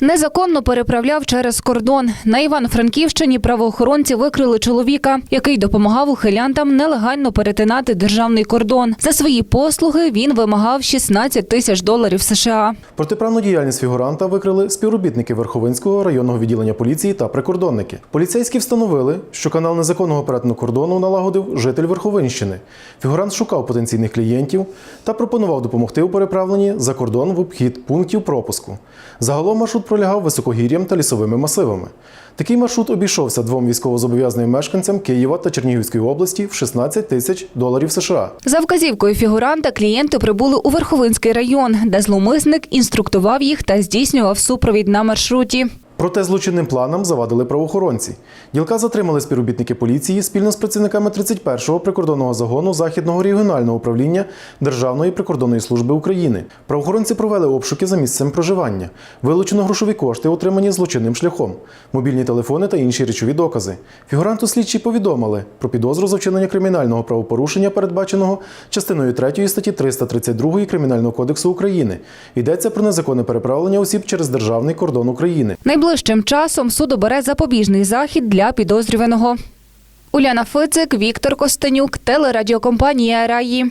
Незаконно переправляв через кордон. На Івано-Франківщині правоохоронці викрили чоловіка, який допомагав ухилянтам нелегально перетинати державний кордон. За свої послуги він вимагав 16 тисяч доларів США. Протиправну діяльність фігуранта викрили співробітники Верховинського районного відділення поліції та прикордонники. Поліцейські встановили, що канал незаконного перетину кордону налагодив житель Верховинщини. Фігурант шукав потенційних клієнтів та пропонував допомогти у переправленні за кордон в обхід пунктів пропуску. Загалом маршрут пролягав високогір'ям та лісовими масивами. Такий маршрут обійшовся двом військовозобов'язаним мешканцям Києва та Чернігівської області в 16 тисяч доларів США. За вказівкою фігуранта клієнти прибули у Верховинський район, де зловмисник інструктував їх та здійснював супровід на маршруті. Проте злочинним планам завадили правоохоронці. Ділка затримали співробітники поліції спільно з працівниками 31-го прикордонного загону Західного регіонального управління Державної прикордонної служби України. Правоохоронці провели обшуки за місцем проживання. Вилучено грошові кошти, отримані злочинним шляхом, мобільні телефони та інші речові докази. Фігуранту слідчі повідомили про підозру за вчинення кримінального правопорушення, передбаченого частиною 3 статті 332 Кримінального кодексу України. Йдеться про незаконне переправлення осіб через державний кордон України. Найближчим часом суд обере запобіжний захід для підозрюваного. Уляна Фицик, Віктор Костенюк, телерадіокомпанія Раї.